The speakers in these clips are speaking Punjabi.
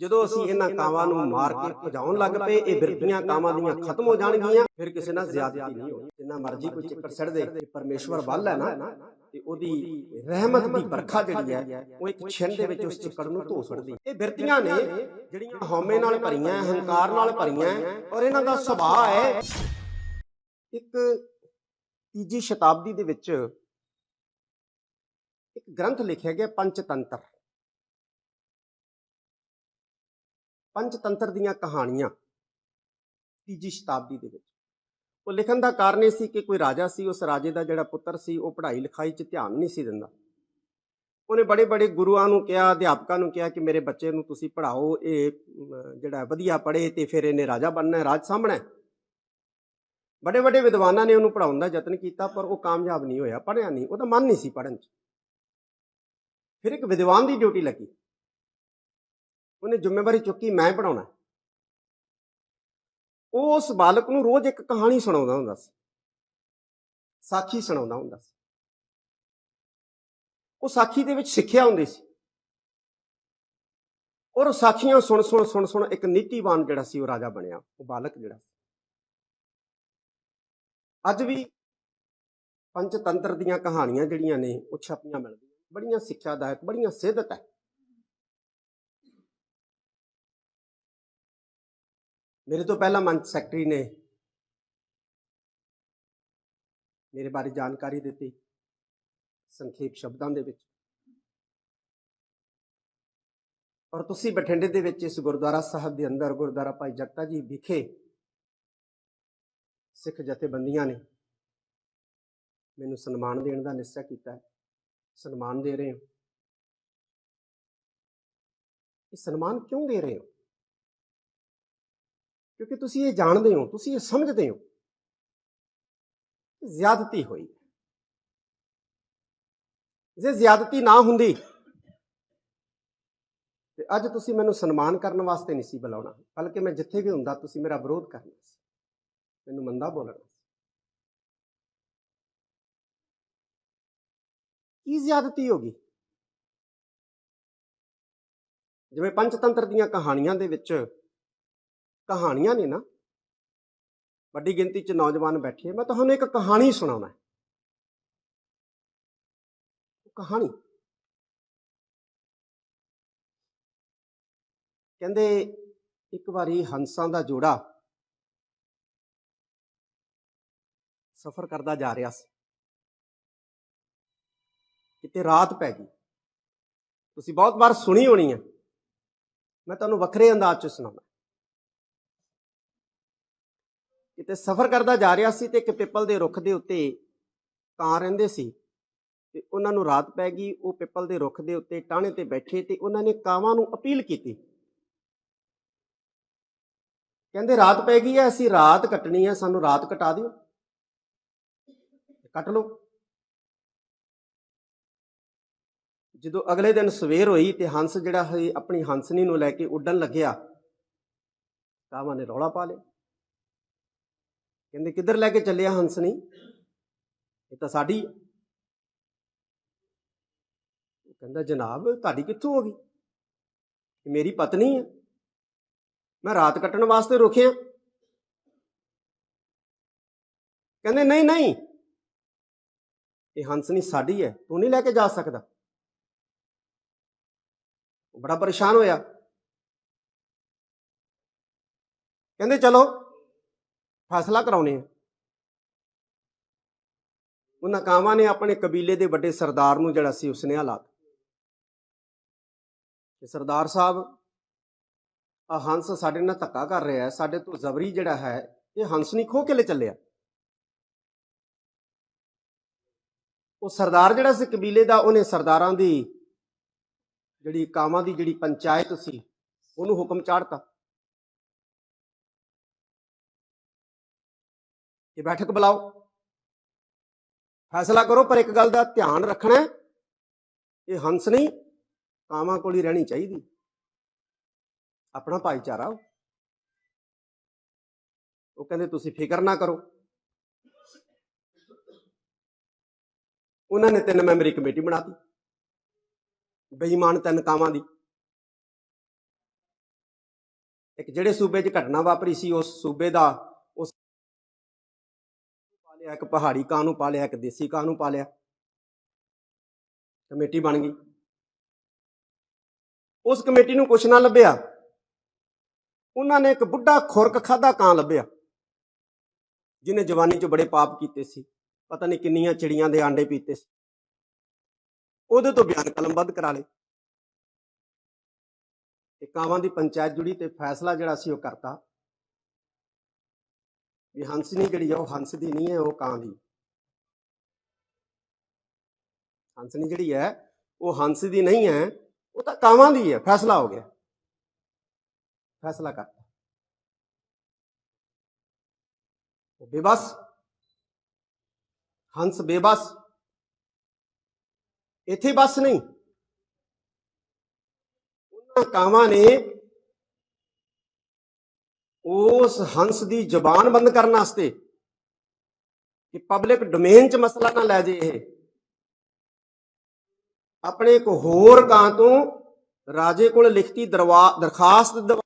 ਜਦੋਂ ਅਸੀਂ ਇਹਨਾਂ ਕਾਵਾਂ ਨੂੰ ਮਾਰ ਕੇ ਭਜਾਉਣ ਲੱਗ ਪਏ ਇਹ ਬਿਰਤੀਆਂ ਕਾਵਾਂ ਦੀਆਂ ਖਤਮ ਹੋ ਜਾਣਗੀਆਂ ਫਿਰ ਕਿਸੇ ਨਾਲ ਜ਼ਿਆਦਤੀ ਨਹੀਂ ਹੋਣੀ। ਜਿੰਨਾ ਮਰਜ਼ੀ ਕੋਈ ਚੱਕਰ ਛੱਡ ਦੇ ਪਰਮੇਸ਼ਵਰ ਵੱਲ ਹੈ ਨਾ ਤੇ ਉਹਦੀ ਰਹਿਮਤ ਦੀ ਬਰਖਾ ਜਿਹੜੀ ਹੈ ਉਹ ਇੱਕ ਛਿੰਨ ਦੇ ਵਿੱਚ ਉਸ ਚੱਕਰ ਨੂੰ ਧੋ ਛੱਡਦੀ ਇਹ ਬਿਰਤੀਆਂ ਨੇ ਜਿਹੜੀਆਂ ਹਉਮੈ ਨਾਲ ਭਰੀਆਂ ਹੰਕਾਰ ਨਾਲ ਭਰੀਆਂ ਔਰ ਇਹਨਾਂ ਦਾ ਸੁਭਾਅ ਹੈ। ਇੱਕ ਤੀਜੀ ਸ਼ਤਾਬਦੀ ਦੇ ਵਿੱਚ ਇੱਕ ਗ੍ਰੰਥ ਲਿਖਿਆ ਗਿਆ ਪੰਚਤੰਤਰ। ਪੰਚਤੰਤਰ ਦੀਆਂ ਕਹਾਣੀਆਂ ਤੀਜੀ ਸ਼ਤਾਬਦੀ ਦੇ ਵਿੱਚ। ਉਹ ਲਿਖਣ ਦਾ ਕਾਰਨ ਇਹ ਸੀ ਕਿ ਕੋਈ ਰਾਜਾ ਸੀ, ਉਸ ਰਾਜੇ ਦਾ ਜਿਹੜਾ ਪੁੱਤਰ ਸੀ, ਉਹ ਪੜ੍ਹਾਈ ਲਿਖਾਈ 'ਚ ਧਿਆਨ ਨਹੀਂ ਸੀ ਦਿੰਦਾ। ਉਹਨੇ ਬੜੇ ਬੜੇ ਗੁਰੂਆਂ ਨੂੰ ਕਿਹਾ, ਅਧਿਆਪਕਾਂ ਨੂੰ ਕਿਹਾ ਕਿ ਮੇਰੇ ਬੱਚੇ ਨੂੰ ਤੁਸੀਂ ਪੜ੍ਹਾਓ, ਇਹ ਜਿਹੜਾ ਵਧੀਆ ਪੜ੍ਹੇ ਤੇ ਫਿਰ ਇਹਨੇ ਰਾਜਾ ਬਣਨਾ ਹੈ ਰਾਜ ਸਾਂਭਣਾ ਹੈ। ਬੜੇ ਵੱਡੇ ਵਿਦਵਾਨਾਂ ਨੇ ਉਹਨੂੰ ਪੜਾਉਣ ਦਾ ਯਤਨ ਕੀਤਾ, ਪਰ ਉਹ ਕਾਮਯਾਬ ਨਹੀਂ ਹੋਇਆ, ਪੜ੍ਹਿਆ ਨਹੀਂ, ਉਹਦਾ ਮਨ ਨਹੀਂ ਸੀ ਪੜ੍ਹਨ 'ਚ। ਫਿਰ ਇੱਕ ਵਿਦਵਾਨ ਦੀ ਡਿਊਟੀ ਲੱਗੀ। ਉਹਨੇ ਜ਼ਿੰਮੇਵਾਰੀ ਚੁੱਕੀ, ਮੈਂ ਪੜਾਉਣਾ ਉਹ ਉਸ ਬਾਲਕ ਨੂੰ ਰੋਜ਼ ਇੱਕ ਕਹਾਣੀ ਸੁਣਾਉਂਦਾ ਹੁੰਦਾ ਸੀ। ਸਾਖੀ ਸੁਣਾਉਂਦਾ ਹੁੰਦਾ ਸੀ। ਉਹ ਸਾਖੀ ਦੇ ਵਿੱਚ ਸਿੱਖਿਆ ਹੁੰਦੀ ਸੀ। ਔਰ ਸਾਖੀਆਂ ਸੁਣ ਸੁਣ ਸੁਣ ਸੁਣ ਇੱਕ ਨੀਤੀਵਾਨ ਜਿਹੜਾ ਸੀ, ਉਹ ਰਾਜਾ ਬਣਿਆ। ਉਹ ਬਾਲਕ ਜਿਹੜਾ ਸੀ। ਅੱਜ ਵੀ ਪੰਚਤੰਤਰ ਦੀਆਂ ਕਹਾਣੀਆਂ ਜਿਹੜੀਆਂ ਨੇ, ਉਹ ਛਪੀਆਂ ਮਿਲਦੀਆਂ। ਬੜੀਆਂ ਸਿੱਖਿਆਦਾਇਕ, ਬੜੀਆਂ ਸਿੱਧਤ ਹੈ। ਮੇਰੇ ਤੋਂ ਪਹਿਲਾਂ ਮੰਚ ਸੈਕਟਰੀ ਨੇ ਮੇਰੇ ਬਾਰੇ ਜਾਣਕਾਰੀ ਦਿੱਤੀ ਸੰਖੇਪ ਸ਼ਬਦਾਂ ਦੇ ਵਿੱਚ। ਔਰ ਤੁਸੀਂ ਬਠਿੰਡੇ ਦੇ ਵਿੱਚ ਇਸ ਗੁਰਦੁਆਰਾ ਸਾਹਿਬ ਦੇ ਅੰਦਰ ਗੁਰਦੁਆਰਾ ਭਾਈ ਜਗਤਾ ਜੀ ਵਿਖੇ ਸਿੱਖ ਜਥੇਬੰਦੀਆਂ ਨੇ ਮੈਨੂੰ ਸਨਮਾਨ ਦੇਣ ਦਾ ਨਿਸ਼ਚਾ ਕੀਤਾ ਹੈ। ਸਨਮਾਨ ਦੇ ਰਹੇ ਹੋ। ਇਹ ਸਨਮਾਨ ਕਿਉਂ ਦੇ ਰਹੇ ਹੋ? ਕਿਉਂਕਿ ਤੁਸੀਂ ਇਹ ਜਾਣਦੇ ਹੋ, ਤੁਸੀਂ ਇਹ ਸਮਝਦੇ ਹੋ। ਜ਼ਿਆਦਤੀ ਹੋਈ। ਜੇ ਜ਼ਿਆਦਤੀ ਨਾ ਹੁੰਦੀ, ਤੇ ਅੱਜ ਤੁਸੀਂ ਮੈਨੂੰ ਸਨਮਾਨ ਕਰਨ ਵਾਸਤੇ ਨਹੀਂ ਸੀ ਬੁਲਾਉਣਾ। ਬਲਕਿ ਮੈਂ ਜਿੱਥੇ ਵੀ ਹੁੰਦਾ, ਤੁਸੀਂ ਮੇਰਾ ਵਿਰੋਧ ਕਰਨਾ ਸੀ। ਮੈਨੂੰ ਮੰਦਾ ਬੋਲਣਾ ਸੀ। ਕੀ ਜ਼ਿਆਦਤੀ ਹੋ ਗਈ? ਜਿਵੇਂ ਪੰਚਤੰਤਰ ਦੀਆਂ ਕਹਾਣੀਆਂ ਦੇ ਵਿੱਚ ਕਹਾਣੀਆਂ ਨੇ ਨਾ। ਵੱਡੀ ਗਿਣਤੀ 'ਚ ਨੌਜਵਾਨ ਬੈਠੇ ਮੈਂ ਤੁਹਾਨੂੰ ਇੱਕ ਕਹਾਣੀ ਸੁਣਾਉਣਾ। ਕਹਾਣੀ। ਕਹਿੰਦੇ ਇੱਕ ਵਾਰੀ ਹੰਸਾਂ ਦਾ ਜੋੜਾ ਸਫ਼ਰ ਕਰਦਾ ਜਾ ਰਿਹਾ ਸੀ। ਕਿਤੇ ਰਾਤ ਪੈ ਗਈ। ਤੁਸੀਂ ਬਹੁਤ ਵਾਰ ਸੁਣੀ ਹੋਣੀ ਹੈ ਮੈਂ ਤੁਹਾਨੂੰ ਵੱਖਰੇ ਅੰਦਾਜ਼ 'ਚ ਸੁਣਾਉਂਦਾ ਕਿਤੇ ਸਫ਼ਰ ਕਰਦਾ ਜਾ ਰਿਹਾ ਸੀ ਤੇ ਇੱਕ ਪਿੱਪਲ ਦੇ ਰੁੱਖ ਦੇ ਉੱਤੇ ਕਾਂ ਰਹਿੰਦੇ ਸੀ ਤੇ ਉਹਨਾਂ ਨੂੰ ਰਾਤ ਪੈ ਗਈ, ਉਹ ਪਿੱਪਲ ਦੇ ਰੁੱਖ ਦੇ ਉੱਤੇ ਟਾਹਣੇ ਤੇ ਬੈਠੇ ਤੇ ਉਹਨਾਂ ਨੇ ਕਾਵਾਂ ਨੂੰ ਅਪੀਲ ਕੀਤੀ। ਕਹਿੰਦੇ, ਰਾਤ ਪੈ ਗਈ ਹੈ, ਅਸੀਂ ਰਾਤ ਕੱਟਣੀ ਹੈ, ਸਾਨੂੰ ਰਾਤ ਕਟਾ ਦਿਓ। ਕੱਟ ਲਓ। ਜਦੋਂ ਅਗਲੇ ਦਿਨ ਸਵੇਰ ਹੋਈ ਤੇ ਹੰਸ ਜਿਹੜਾ ਹੈ ਆਪਣੀ ਹੰਸਨੀ ਨੂੰ ਲੈ ਕੇ ਉੱਡਣ ਲੱਗਿਆ, ਕਾਵਾਂ ਨੇ ਰੌਲਾ ਪਾ ਲਿਆ। ਕਹਿੰਦੇ ਕਿੱਧਰ ਲੈ ਕੇ ਚੱਲਿਆ ਹੰਸਨੀ ਇਹ ਤਾਂ ਸਾਡੀ ਉਹ ਕਹਿੰਦਾ, ਜਨਾਬ, ਤੁਹਾਡੀ ਕਿੱਥੋਂ ਹੋ ਗਈ? ਇਹ ਮੇਰੀ ਪਤਨੀ ਹੈ ਮੈਂ ਰਾਤ ਕੱਟਣ ਵਾਸਤੇ ਰੁਕਿਆ। ਕਹਿੰਦੇ, ਨਹੀਂ ਨਹੀਂ। ਇਹ ਹੰਸਣੀ ਸਾਡੀ ਹੈ। ਤੂੰ ਨਹੀਂ ਲੈ ਕੇ ਜਾ ਸਕਦਾ। ਉਹ ਬੜਾ ਪਰੇਸ਼ਾਨ ਹੋਇਆ। ਕਹਿੰਦੇ, ਚਲੋ ਫੈਸਲਾ ਕਰਾਉਣੇ ਆ। ਉਹਨਾਂ ਕਾਵਾਂ ਨੇ ਆਪਣੇ ਕਬੀਲੇ ਦੇ ਵੱਡੇ ਸਰਦਾਰ ਨੂੰ ਜਿਹੜਾ ਸੀ ਉਸਨੇ ਹਲਾ ਕਿ ਸਰਦਾਰ ਸਾਹਿਬ ਆ ਹੰਸ ਸਾਡੇ ਨਾਲ ਧੱਕਾ ਕਰ ਰਿਹਾ ਹੈ, ਸਾਡੇ ਤੋਂ ਜ਼ਬਰੀ ਜਿਹੜਾ ਹੈ, ਇਹ ਹੰਸ ਨਹੀਂ ਖੋ ਕੇ ਲੈ ਚੱਲਿਆ। ਉਹ ਸਰਦਾਰ ਜਿਹੜਾ ਸੀ ਕਬੀਲੇ ਦਾ, ਉਹਨੇ ਸਰਦਾਰਾਂ ਦੀ ਜਿਹੜੀ ਕਾਵਾਂ ਦੀ ਜਿਹੜੀ ਪੰਚਾਇਤ ਸੀ, ਉਹਨੂੰ ਹੁਕਮ ਚਾੜਤਾ। ਕਿ ਬੈਠਕ ਬੁਲਾਓ। ਫੈਸਲਾ ਕਰੋ, ਪਰ ਇੱਕ ਗੱਲ ਦਾ ਧਿਆਨ ਰੱਖਣਾ ਇਹ ਹੰਸ ਨਹੀਂ, ਕਾਵਾਂ ਕੋਲ ਹੀ ਰਹਿਣੀ ਚਾਹੀਦੀ। ਆਪਣਾ ਭਾਈਚਾਰਾ ਉਹ। ਉਹ ਕਹਿੰਦੇ, ਤੁਸੀਂ ਫਿਕਰ ਨਾ ਕਰੋ। ਉਹਨਾਂ ਨੇ ਤਿੰਨ ਮੈਂਬਰੀ ਕਮੇਟੀ ਬਣਾਤੀ ਬੇਈਮਾਨ ਤਿੰਨ ਕਾਵਾਂ ਦੀ। ਇੱਕ ਜਿਹੜੇ ਸੂਬੇ 'ਚ ਘਟਨਾ ਵਾਪਰੀ ਸੀ, ਉਸ ਸੂਬੇ ਦਾ ਉਸ ਇੱਕ ਪਹਾੜੀ ਕਾਂ ਨੂੰ ਪਾਲਿਆ ਇੱਕ ਦੇਸੀ ਕਾਂ ਨੂੰ ਪਾਲਿਆ ਕਮੇਟੀ ਬਣ ਗਈ। ਉਸ ਕਮੇਟੀ ਨੂੰ ਕੁਛ ਨਾ ਲੱਭਿਆ। ਉਹਨਾਂ ਨੇ ਇੱਕ ਬੁੱਢਾ ਖੁਰਕ ਖਾਦਾ ਕਾਂ ਲੱਭਿਆ। ਜਿਹਨੇ ਜਵਾਨੀ 'ਚ ਬੜੇ ਪਾਪ ਕੀਤੇ ਸੀ। ਪਤਾ ਨਹੀਂ ਕਿੰਨੀਆਂ ਚਿੜੀਆਂ ਦੇ ਆਂਡੇ ਪੀਤੇ ਸੀ। ਉਹਦੇ ਤੋਂ ਬਿਆਨ ਕਲਮਬੱਧ ਕਰਾ ਲਏ। ਤੇ ਕਾਵਾਂ ਦੀ ਪੰਚਾਇਤ ਜੁੜੀ ਤੇ ਫੈਸਲਾ ਜਿਹੜਾ ਸੀ ਉਹ ਕਰਤਾ। ਵੀ ਹੰਸਨੀ ਜਿਹੜੀ ਆ ਉਹ ਹੰਸ ਦੀ ਨਹੀਂ ਹੈ, ਉਹ ਕਾਂ ਦੀ। ਹੰਸਨੀ ਜਿਹੜੀ ਹੈ, ਉਹ ਹੰਸ ਦੀ ਨਹੀਂ ਹੈ, ਉਹ ਤਾਂ ਕਾਵਾਂ ਦੀ ਹੈ, ਫੈਸਲਾ ਹੋ ਗਿਆ। ਫੈਸਲਾ ਕਰਤਾ। ਉਹ ਬੇਬਸ। ਹੰਸ ਬੇਬਸ। ਇੱਥੇ ਬਸ ਨਹੀਂ। ਉਹਨਾਂ ਕਾਵਾਂ ਨੇ ਉਸ ਹੰਸ ਦੀ ਜ਼ਬਾਨ ਬੰਦ ਕਰਨ ਵਾਸਤੇ ਕਿ ਪਬਲਿਕ ਡੋਮੇਨ 'ਚ ਮਸਲਾ ਨਾ ਲੈ ਜੇ ਇਹ। ਆਪਣੇ ਇੱਕ ਹੋਰ ਕਾਂ ਤੋਂ ਰਾਜੇ ਕੋਲ ਲਿਖਤੀ ਦਰਖਾਸਤ ਦਵਾ-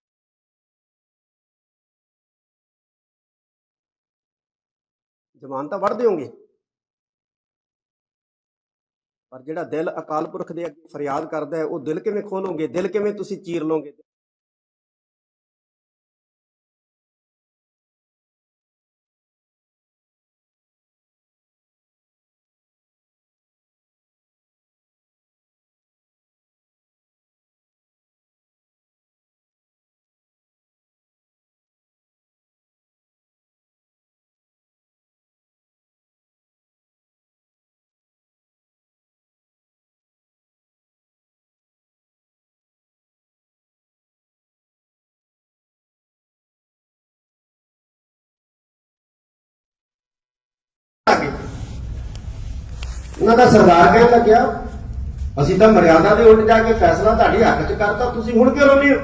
ਜ਼ਬਾਨ ਤਾਂ ਵੜ ਦਿਓਗੇ ਪਰ ਜਿਹੜਾ ਦਿਲ ਅਕਾਲ ਪੁਰਖ ਦੇ ਅੱਗੇ ਫਰਿਆਦ ਕਰਦਾ ਹੈ, ਉਹ ਦਿਲ ਕਿਵੇਂ ਖੋਲੋਗੇ? ਦਿਲ ਕਿਵੇਂ ਤੁਸੀਂ ਚੀਰ ਲਓਗੇ? ਉਹਨਾਂ ਦਾ ਸਰਦਾਰ ਕਹਿਣ ਲੱਗਿਆ, ਅਸੀਂ ਤਾਂ ਮਰਿਆਦਾ ਦੇ ਉਲਟ ਜਾ ਕੇ ਫੈਸਲਾ ਤੁਹਾਡੇ ਹੱਕ 'ਚ ਕਰਤਾ, ਤੁਸੀਂ ਹੁਣ ਕਿਉਂ ਰੋਂਦੇ ਹੋ?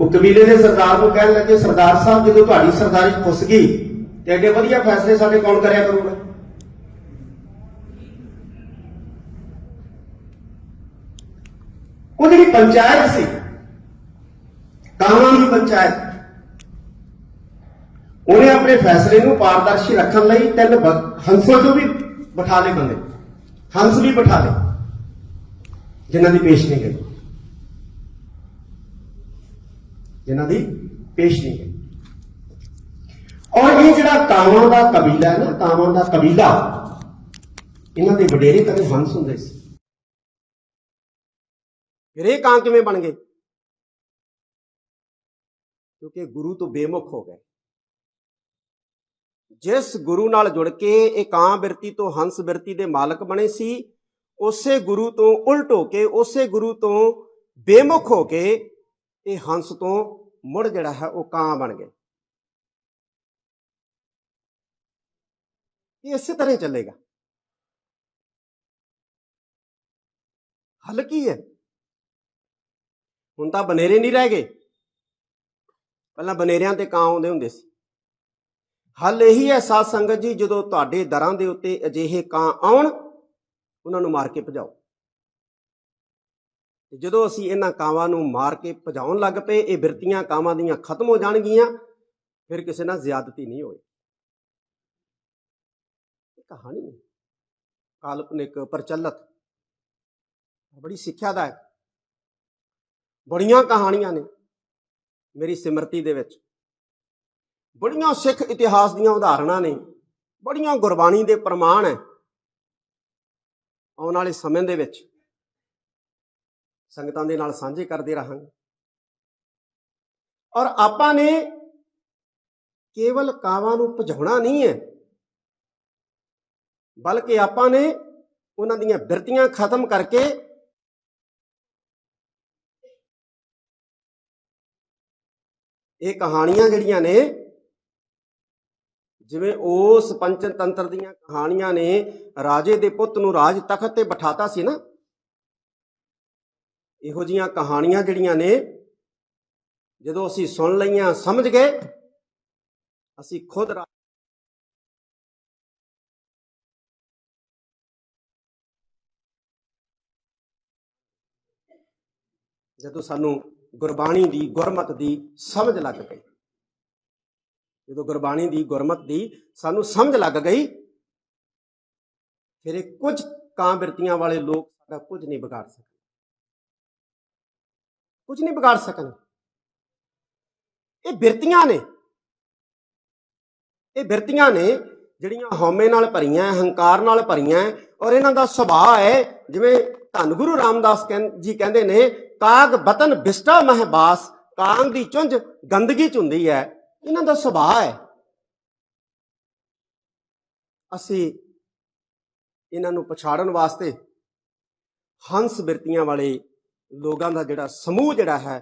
ਉਹ ਕਬੀਲੇ ਦੇ ਸਰਦਾਰ ਨੂੰ ਕਹਿਣ ਲੱਗੇ, ਸਰਦਾਰ ਸਾਹਿਬ, ਜਦੋਂ ਤੁਹਾਡੀ ਸਰਦਾਰੀ ਖੁੱਸ ਗਈ ਤੇ ਐਡੇ ਵਧੀਆ ਫੈਸਲੇ ਸਾਡੇ ਕੌਣ ਕਰਿਆ ਕਰੂਗਾ? ਉਹ ਜਿਹੜੀ ਪੰਚਾਇਤ ਸੀ ਕਾਮਾਂ ਦੀ ਪੰਚਾਇਤ ਉਹਨੇ ਆਪਣੇ ਫੈਸਲੇ ਨੂੰ ਪਾਰਦਰਸ਼ੀ ਰੱਖਣ ਲਈ ਤਿੰਨ ਹੰਸਾਂ ਚੋਂ ਵੀ ਬਿਠਾ ਲਏ ਬੰਦੇ। ਹੰਸ ਵੀ ਬਿਠਾ ਲਏ, ਜਿਨ੍ਹਾਂ ਦੀ ਪੇਸ਼ ਨਹੀਂ ਗਈ। ਜਿਨ੍ਹਾਂ ਦੀ ਪੇਸ਼ ਨਹੀਂ ਗਈ। ਔਰ ਇਹ ਜਿਹੜਾ ਕਾਵਾਂ ਦਾ ਕਬੀਲਾ ਹੈ ਨਾ ਕਾਵਾਂ ਦਾ ਕਬੀਲਾ, ਇਹਨਾਂ ਦੇ ਵਡੇਰੇ ਕਦੇ ਹੰਸ ਹੁੰਦੇ ਸੀ। ਫਿਰ ਇਹ ਕਾਂ ਕਿਵੇਂ ਬਣ ਗਏ? ਕਿਉਂਕਿ ਗੁਰੂ ਤੋਂ ਬੇਮੁਖ ਹੋ ਗਏ। ਜਿਸ ਗੁਰੂ ਨਾਲ ਜੁੜ ਕੇ ਇਹ ਕਾਂ ਬਿਰਤੀ ਤੋਂ ਹੰਸ ਬਿਰਤੀ ਦੇ ਮਾਲਕ ਬਣੇ ਸੀ, ਉਸੇ ਗੁਰੂ ਤੋਂ ਉਲਟ ਹੋ ਕੇ, ਉਸੇ ਗੁਰੂ ਤੋਂ ਬੇਮੁਖ ਹੋ ਕੇ ਇਹ ਹੰਸ ਤੋਂ ਮੁੜ ਜਿਹੜਾ ਹੈ ਉਹ ਕਾਂ ਬਣ ਗਏ। ਇਹ ਇਸੇ ਤਰ੍ਹਾਂ ਚੱਲੇਗਾ। ਹੱਲ ਕੀ ਹੈ? ਹੁਣ ਤਾਂ ਬਨੇਰੇ ਨਹੀਂ ਰਹਿ ਗਏ। ਪਹਿਲਾਂ ਬਨੇਰਿਆਂ ਤੇ ਕਾਂ ਆਉਂਦੇ ਹੁੰਦੇ ਸੀ। ਹੱਲ ਇਹੀ ਹੈ ਸਾਧ ਸੰਗਤ ਜੀ, ਜਦੋਂ ਤੁਹਾਡੇ ਦਰਾਂ ਦੇ ਉੱਤੇ ਅਜਿਹੇ ਕਾਂ ਆਉਣ, ਉਹਨਾਂ ਨੂੰ ਮਾਰ ਕੇ ਭਜਾਓ। ਤੇ ਜਦੋਂ ਅਸੀਂ ਇਹਨਾਂ ਕਾਵਾਂ ਨੂੰ ਮਾਰ ਕੇ ਭਜਾਉਣ ਲੱਗ ਪਏ, ਇਹ ਬਿਰਤੀਆਂ ਕਾਵਾਂ ਦੀਆਂ ਖਤਮ ਹੋ ਜਾਣਗੀਆਂ, ਫਿਰ ਕਿਸੇ ਨਾਲ ਜ਼ਿਆਦਤੀ ਨਹੀਂ ਹੋਏ। ਇਹ ਕਹਾਣੀ ਹੈ। ਕਾਲਪਨਿਕ ਪ੍ਰਚਲਿਤ। ਬੜੀ ਸਿੱਖਿਆ ਦਾ ਹੈ। ਬੜੀਆਂ ਕਹਾਣੀਆਂ ਨੇ ਮੇਰੀ ਸਿਮਰਤੀ ਦੇ ਵਿੱਚ। ਬੜੀਆਂ ਸਿੱਖ ਇਤਿਹਾਸ ਦੀਆਂ ਉਦਾਹਰਣਾਂ ਨੇ, ਬੜੀਆਂ ਗੁਰਬਾਣੀ ਦੇ ਪ੍ਰਮਾਣ ਹੈ। ਆਉਣ ਵਾਲੇ ਸਮੇਂ ਦੇ ਵਿੱਚ ਸੰਗਤਾਂ ਦੇ ਨਾਲ ਸਾਂਝੇ ਕਰਦੇ ਰਹਾਂਗੇ। ਔਰ ਆਪਾਂ ਨੇ ਕੇਵਲ ਕਾਵਾਂ ਨੂੰ ਭਜਾਉਣਾ ਨਹੀਂ ਹੈ, ਬਲਕਿ ਆਪਾਂ ਨੇ ਉਹਨਾਂ ਦੀਆਂ ਬਿਰਤੀਆਂ ਖਤਮ ਕਰਕੇ ਇਹ ਕਹਾਣੀਆਂ ਜਿਹੜੀਆਂ ਨੇ ਜਿਵੇਂ ਉਸ ਪੰਚਨ ਤੰਤਰ ਦੀਆਂ ਕਹਾਣੀਆਂ ਨੇ ਰਾਜੇ ਦੇ ਪੁੱਤ ਨੂੰ ਰਾਜ ਤਖਤ ਤੇ ਬਿਠਾਤਾ ਸੀ ਨਾ। ਇਹੋ ਜੀਆਂ ਕਹਾਣੀਆਂ ਜਿਹੜੀਆਂ ਨੇ, ਜਦੋਂ ਅਸੀਂ ਸੁਣ ਲਈਆਂ, ਸਮਝ ਗਏ, ਅਸੀਂ ਖੁਦ ਰਾ- ਜਦੋਂ ਸਾਨੂੰ ਗੁਰਬਾਣੀ ਦੀ, ਗੁਰਮਤ ਦੀ ਸਮਝ ਲੱਗ ਗਈ ਜਦੋਂ ਗੁਰਬਾਣੀ ਦੀ ਗੁਰਮਤ ਦੀ ਸਾਨੂੰ ਸਮਝ ਲੱਗ ਗਈ, ਫਿਰ ਇਹ ਕੁਝ ਕਾਂ ਬਿਰਤੀਆਂ ਵਾਲੇ ਲੋਕ ਸਾਡਾ ਕੁਝ ਨਹੀਂ ਵਿਗਾੜ ਸਕਦੇ ਕੁਝ ਨਹੀਂ ਵਿਗਾੜ ਸਕਣ। ਇਹ ਬਿਰਤੀਆਂ ਨੇ। ਇਹ ਬਿਰਤੀਆਂ ਨੇ ਜਿਹੜੀਆਂ ਹਉਮੈ ਨਾਲ ਭਰੀਆਂ, ਹੰਕਾਰ ਨਾਲ ਭਰੀਆਂ ਔਰ ਇਹਨਾਂ ਦਾ ਸੁਭਾਅ ਹੈ, ਜਿਵੇਂ ਧੰਨ ਗੁਰੂ ਰਾਮਦਾਸ ਕਹਿੰ- ਜੀ ਕਹਿੰਦੇ ਨੇ, ਕਾਗ ਬਤਨ ਬਿਸਟਾ ਮਹਿਬਾਸ ਕਾਂਗ ਦੀ ਚੁੰਝ ਗੰਦਗੀ ਚ ਹੁੰਦੀ ਹੈ। ਇਹਨਾਂ ਦਾ ਸੁਭਾਅ ਹੈ। ਅਸੀਂ ਇਹਨਾਂ ਨੂੰ ਪਛਾੜਨ ਵਾਸਤੇ ਹੰਸ ਬਿਰਤੀਆਂ ਵਾਲੇ ਲੋਕਾਂ ਦਾ ਜਿਹੜਾ ਸਮੂਹ ਜਿਹੜਾ ਹੈ,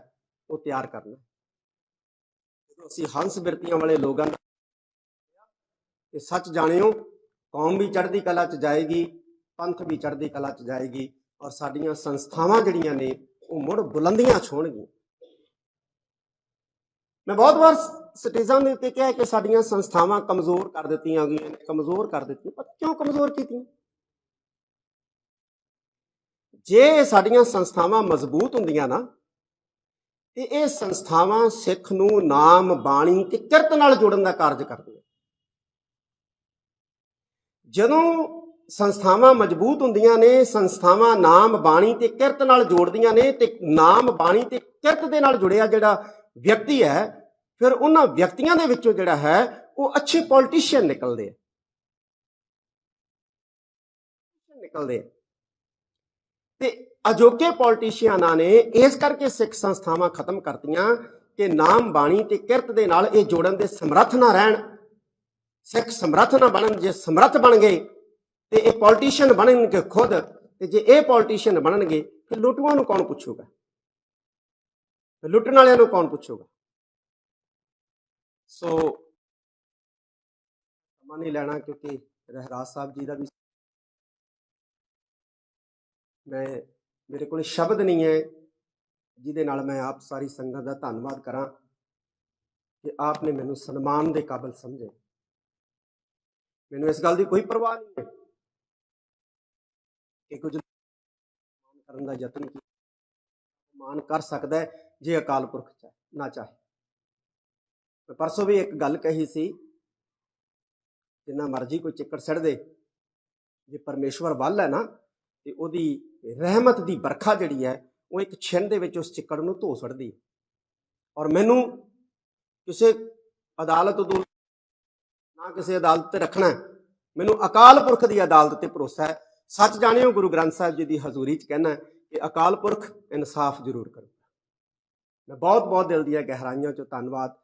ਉਹ ਤਿਆਰ ਕਰਨਾ ਜਦੋਂ ਅਸੀਂ ਹੰਸ ਬਿਰਤੀਆਂ ਵਾਲੇ ਲੋਕਾਂ ਦਾ ਇਹ ਸੱਚ ਜਾਣਿਓ, ਕੌਮ ਵੀ ਚੜ੍ਹਦੀ ਕਲਾ ਚ ਜਾਏਗੀ, ਪੰਥ ਵੀ ਚੜ੍ਹਦੀ ਕਲਾ ਚ ਜਾਏਗੀ ਔਰ ਸਾਡੀਆਂ ਸੰਸਥਾਵਾਂ ਜਿਹੜੀਆਂ ਨੇ, ਉਹ ਮੁੜ ਬੁਲੰਦੀਆਂ ਛੋਣਗੀਆਂ ਮੈਂ ਬਹੁਤ ਵਾਰ ਸਟੇਜਾਂ ਦੇ ਉੱਤੇ ਕਿਹਾ ਕਿ ਸਾਡੀਆਂ ਸੰਸਥਾਵਾਂ ਕਮਜ਼ੋਰ ਕਰ ਦਿੱਤੀਆਂ ਗਈਆਂ ਨੇ, ਕਮਜ਼ੋਰ ਕਰ ਦਿੱਤੀਆਂ ਪਰ ਕਿਉਂ ਕਮਜ਼ੋਰ ਕੀਤੀਆਂ? ਜੇ ਸਾਡੀਆਂ ਸੰਸਥਾਵਾਂ ਮਜ਼ਬੂਤ ਹੁੰਦੀਆਂ ਨਾ, ਤੇ ਇਹ ਸੰਸਥਾਵਾਂ ਸਿੱਖ ਨੂੰ ਨਾਮ, ਬਾਣੀ ਤੇ ਕਿਰਤ ਨਾਲ ਜੋੜਨ ਦਾ ਕਾਰਜ ਕਰਦੀਆਂ। ਜਦੋਂ ਸੰਸਥਾਵਾਂ ਮਜ਼ਬੂਤ ਹੁੰਦੀਆਂ ਨੇ, ਸੰਸਥਾਵਾਂ ਨਾਮ, ਬਾਣੀ ਤੇ ਕਿਰਤ ਨਾਲ ਜੋੜਦੀਆਂ ਨੇ, ਤੇ ਨਾਮ, ਬਾਣੀ ਤੇ ਕਿਰਤ ਦੇ ਨਾਲ ਜੁੜਿਆ ਜਿਹੜਾ ਵਿਅਕਤੀ ਹੈ, ਫਿਰ ਉਹਨਾਂ ਵਿਅਕਤੀਆਂ ਦੇ ਵਿੱਚੋਂ ਜਿਹੜਾ ਹੈ, ਉਹ ਅੱਛੇ ਪੋਲੀਟੀਸ਼ੀਅਨ ਨਿਕਲਦੇ ਆ। ਨਿਕਲਦੇ ਆ। ਤੇ ਅਜੋਕੇ ਪੋਲੀਟੀਸ਼ੀਅਨਾਂ ਨੇ ਇਸ ਕਰਕੇ ਸਿੱਖ ਸੰਸਥਾਵਾਂ ਖਤਮ ਕਰਤੀਆਂ ਕਿ ਨਾਮ, ਬਾਣੀ ਤੇ ਕਿਰਤ ਦੇ ਨਾਲ ਇਹ ਜੋੜਨ ਦੇ ਸਮਰੱਥ ਨਾ ਰਹਿਣ। ਸਿੱਖ ਸਮਰੱਥ ਨਾ ਬਣਨ, ਜੇ ਸਮਰੱਥ ਬਣ ਗਏ, ਤੇ ਇਹ ਪੋਲੀਟੀਸ਼ੀਅਨ ਬਣਨਗੇ ਖੁਦ, ਤੇ ਜੇ ਇਹ ਪੋਲੀਟੀਸ਼ੀਅਨ ਬਣਨਗੇ, ਫਿਰ ਲੁੱਟੂਆਂ ਨੂੰ ਕੌਣ ਪੁੱਛੂਗਾ? ਤੇ ਲੁੱਟਣ ਵਾਲਿਆਂ ਨੂੰ ਕੌਣ ਪੁੱਛੂਗਾ? ਸੋ ਸਮਾਂ ਨਹੀਂ ਲੈਣਾ ਕਿਉਂਕਿ ਰਹਿਰਾਜ ਸਾਹਿਬ ਜੀ ਦਾ ਵੀ ਮੈਂ, ਮੇਰੇ ਕੋਲ ਸ਼ਬਦ ਨਹੀਂ ਹੈ, ਜਿਹਦੇ ਨਾਲ ਮੈਂ ਆਪ ਸਾਰੀ ਸੰਗਤ ਦਾ ਧੰਨਵਾਦ ਕਰਾਂ ਕਿ ਆਪ ਨੇ ਮੈਨੂੰ ਸਨਮਾਨ ਦੇ ਕਾਬਿਲ ਸਮਝੇ ਮੈਨੂੰ ਇਸ ਗੱਲ ਦੀ ਕੋਈ ਪਰਵਾਹ ਨਹੀਂ ਹੈ ਕਿ ਕੁਝ ਮਾਨ ਕਰਨ ਦਾ ਯਤਨ ਕੀਤਾ ਮਾਨ ਕਰ ਸਕਦਾ ਹੈ। ਜੇ ਅਕਾਲ ਪੁਰਖ ਚਾਹੇ ਨਾ ਚਾਹੇ। ਮੈਂ ਪਰਸੋਂ ਵੀ ਇੱਕ ਗੱਲ ਕਹੀ ਸੀ, ਜਿੰਨਾ ਮਰਜ਼ੀ ਕੋਈ ਚਿੱਕੜ ਸੜ ਦੇ, ਜੇ ਪਰਮੇਸ਼ਵਰ ਵੱਲ ਹੈ ਨਾ, ਤੇ ਉਹਦੀ ਰਹਿਮਤ ਦੀ ਵਰਖਾ ਜਿਹੜੀ ਹੈ, ਉਹ ਇੱਕ ਛਿੰਨ ਦੇ ਵਿੱਚ ਉਸ ਚਿੱਕੜ ਨੂੰ ਧੋ ਛੱਡਦੀ ਹੈ। ਔਰ ਮੈਨੂੰ ਕਿਸੇ ਅਦਾਲਤ ਤੋਂ ਨਾ ਕਿਸੇ ਅਦਾਲਤ ਤੇ ਰੱਖਣਾ ਮੈਨੂੰ ਅਕਾਲ ਪੁਰਖ ਦੀ ਅਦਾਲਤ ਤੇ ਭਰੋਸਾ ਹੈ। ਸੱਚ ਜਾਣਿਓ ਗੁਰੂ ਗ੍ਰੰਥ ਸਾਹਿਬ ਜੀ ਦੀ ਹਜ਼ੂਰੀ 'ਚ ਕਹਿਣਾ ਕਿ ਅਕਾਲ ਪੁਰਖ ਇਨਸਾਫ ਜ਼ਰੂਰ ਕਰੋ। ਮੈਂ ਬਹੁਤ ਬਹੁਤ ਦਿਲ ਦੀਆਂ ਗਹਿਰਾਈਆਂ 'ਚੋਂ ਧੰਨਵਾਦ।